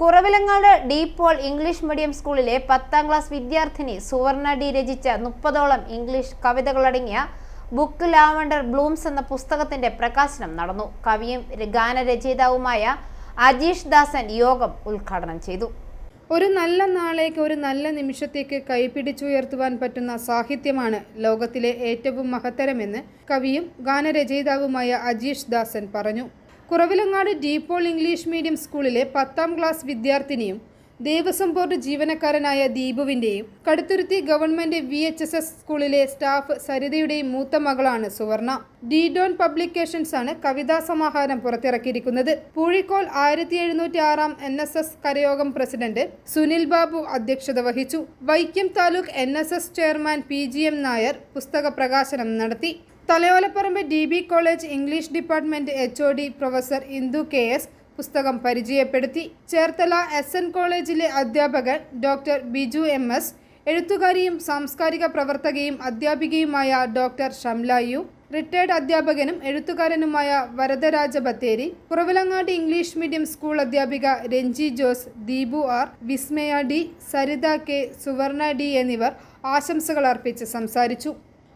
Kuravilangad De Paul English medium സ്കൂളിലെ പത്താം class വിദ്യാർത്ഥിനി സുവർണ ഡി രചിച്ച മുപ്പതോളം ഇംഗ്ലീഷ് കവിതകളടങ്ങിയ ബുക്ക് ലാവണ്ടർ ബ്ലൂംസ് എന്ന പുസ്തകത്തിന്റെ പ്രകാശനം നടന്നു. കവിയും ഗാനരചയിതാവുമായ അജീഷ് ദാസൻ യോഗം ഉദ്ഘാടനം ചെയ്തു. ഒരു നല്ല നാളേക്ക് ഒരു നല്ല നിമിഷത്തേക്ക് കൈപിടിച്ചുയർത്തുവാൻ പറ്റുന്ന സാഹിത്യമാണ് ലോകത്തിലെ ഏറ്റവും മഹത്തരമെന്ന് കവിയും ഗാനരചയിതാവുമായ അജീഷ് ദാസൻ പറഞ്ഞു. കുറവിലങ്ങാട് ഡീപോൾ ഇംഗ്ലീഷ് മീഡിയം സ്കൂളിലെ പത്താം ക്ലാസ് വിദ്യാർത്ഥിനിയും ദേവസ്വം ബോർഡ് ജീവനക്കാരനായ ദീപുവിന്റെയും Kaduthuruthy government V H S S സ്കൂളിലെ സ്റ്റാഫ് സരിതയുടെയും മൂത്ത മകളാണ് സുവർണ. ഡി ഡോൺ പബ്ലിക്കേഷൻസ് ആണ് കവിതാ സമാഹാരം പുറത്തിറക്കിയിരിക്കുന്നത്. പൂഴിക്കോൾ ആയിരത്തി എഴുന്നൂറ്റി ആറാം N S S കരയോഗം president Sunil Babu അധ്യക്ഷത വഹിച്ചു. Vaikom taluk N S S chairman P G M Nair പുസ്തക പ്രകാശനം നടത്തി. Thalayolaparambu D B college English department H O D professor Indu K S പുസ്തകം പരിചയപ്പെടുത്തി. ചേർത്തല എസ് എൻ കോളേജിലെ അധ്യാപകൻ ഡോക്ടർ ബിജു എം എസ് എഴുത്തുകാരിയും സാംസ്കാരിക പ്രവർത്തകയും അധ്യാപികയുമായ ഡോക്ടർ ഷംല യു റിട്ടയർഡ് അധ്യാപകനും എഴുത്തുകാരനുമായ Varadaraja Bathery Kuravilangad English medium school അധ്യാപിക Ranji Jose Deepu R Vismaya D Saritha K Suvarna D എന്നിവർ ആശംസകൾ അർപ്പിച്ച് സംസാരിച്ചു.